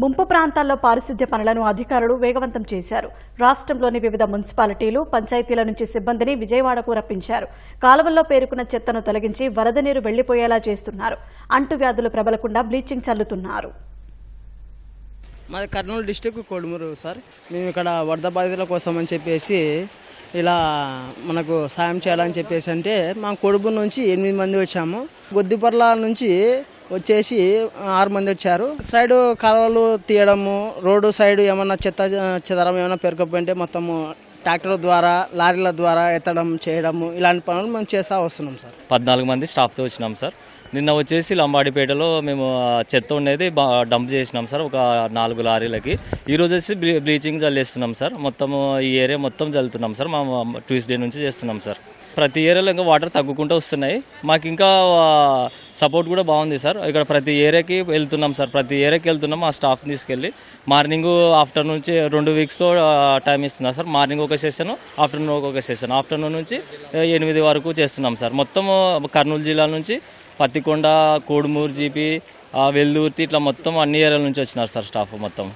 ముంపు ప్రాంతాల్లో పారిశుద్ధ్య పనులను అధికారులు వేగవంతం చేశారు. రాష్ట్రంలోని వివిధ మున్సిపాలిటీలు పంచాయతీల నుంచి సిబ్బందిని విజయవాడకు రప్పించారు. కాలువల్లో పేరుకున్న చెత్తను తొలగించి వరద నీరు వెళ్ళిపోయేలా చేస్తున్నారు. అంటువ్యాధులు ప్రబలకుండా బ్లీచింగ్ చల్లుతున్నారు. మాది కర్నూలు డిస్టిక్ కోడుమూరు సార్. మేము ఇక్కడ వరద బాధితుల కోసం అని చెప్పేసి ఇలా మనకు సాయం చేయాలని చెప్పేసి అంటే మా కొడుకు నుంచి ఎనిమిది మంది వచ్చాము. గొద్దిపర్ల నుంచి వచ్చేసి ఆరు మంది వచ్చారు. సైడ్ కాలువలు తీయడము రోడ్డు సైడ్ ఏమన్నా చెత్త చెదరం ఏమైనా పెరగకపోయింటే మొత్తము ట్రాక్టర్ ద్వారా లారీల ద్వారా ఎత్తడం చేయడము ఇలాంటి పనులు మేము చేస్తా వస్తున్నాం సార్. పద్నాలుగు మంది స్టాఫ్తో వచ్చినాం సార్. నిన్న వచ్చేసి లంబాడిపేటలో మేము చెత్త ఉండేది డంప్ చేసినాం సార్ ఒక నాలుగు లారీలకి. ఈరోజు వచ్చి బ్లీ- బ్లీచింగ్ చల్లేస్తున్నాం సార్. మొత్తం ఈ ఏరియా మొత్తం చల్లుతున్నాం సార్. మా ట్యూస్డే నుంచి చేస్తున్నాం సార్. ప్రతి ఏరియాలో ఇంకా వాటర్ తగ్గుకుంటూ వస్తున్నాయి. మాకు ఇంకా సపోర్ట్ కూడా బాగుంది సార్. ఇక్కడ ప్రతి ఏరియాకి వెళ్తున్నాం సార్. ప్రతి ఏరియాకి వెళ్తున్నాం మా స్టాఫ్ని తీసుకెళ్ళి. మార్నింగ్ ఆఫ్టర్నూన్ నుంచి రెండు వీక్స్లో టైం ఇస్తున్నారు సార్. మార్నింగ్ ఒక సెషన్ ఆఫ్టర్నూన్ ఒక సెషన్ ఆఫ్టర్నూన్ నుంచి ఎనిమిది వరకు చేస్తున్నాం సార్. మొత్తం కర్నూలు జిల్లా నుంచి పత్తికొండ కోడుమూరు జీపీ ఆ, ఇట్లా మొత్తం అన్ని ఏరియాల నుంచి వచ్చినారు సార్ స్టాఫ్ మొత్తం.